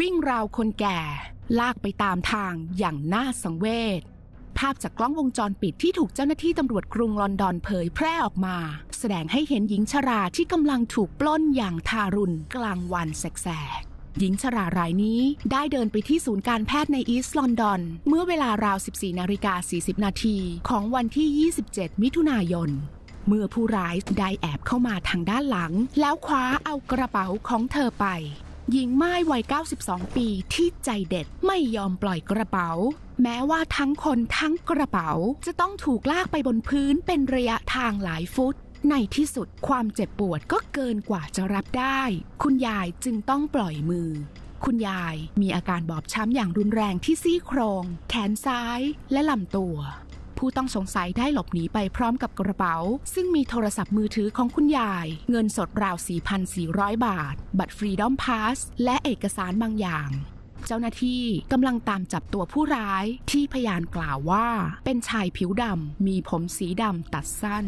วิ่งราวคนแก่ ลากไปตามทางอย่างน่าสังเวชภาพจากกล้องวงจรปิดที่ถูกเจ้าหน้าที่ตำรวจกรุงลอนดอนเผยแพร่ออกมา แสดงให้เห็นหญิงชราที่กำลังถูกปล้นอย่างทารุณกลางวันแสกหญิงชรารายนี้ได้เดินไปที่ศูนย์การแพทย์ในอีสต์ลอนดอน เมื่อเวลาราว 14 นาฬิกา 40 นาทีของวันที่ 27 มิถุนายน เมื่อผู้ร้ายได้แอบเข้ามาทางด้านหลัง แล้วคว้าเอากระเป๋าของเธอไป หญิงไม้วัย 92 ปีที่ใจเด็ดไม่ยอมปล่อยกระเป๋า แม้ว่าทั้งคนทั้งกระเป๋า จะต้องถูกลากไปบนพื้นเป็นระยะทางหลายฟุต ในที่สุดความเจ็บปวดก็เกินกว่าจะรับได้ คุณยายจึงต้องปล่อยมือ คุณยายมีอาการบอบช้ำอย่างรุนแรงที่ซี่โครง แขนซ้ายและลำตัว ผู้ต้องสงสัยได้หลบหนีไปพร้อมกับกระเป๋า ซึ่งมีโทรศัพท์มือถือของคุณยาย เงินสดราว 4,400 บาท บัตรฟรีดอมพาสและเอกสารบางอย่างเจ้าหน้าที่กำลังตามจับตัวผู้ร้ายที่พยานกล่าวว่า เป็นชายผิวดำมีผมสีดำตัดสั้น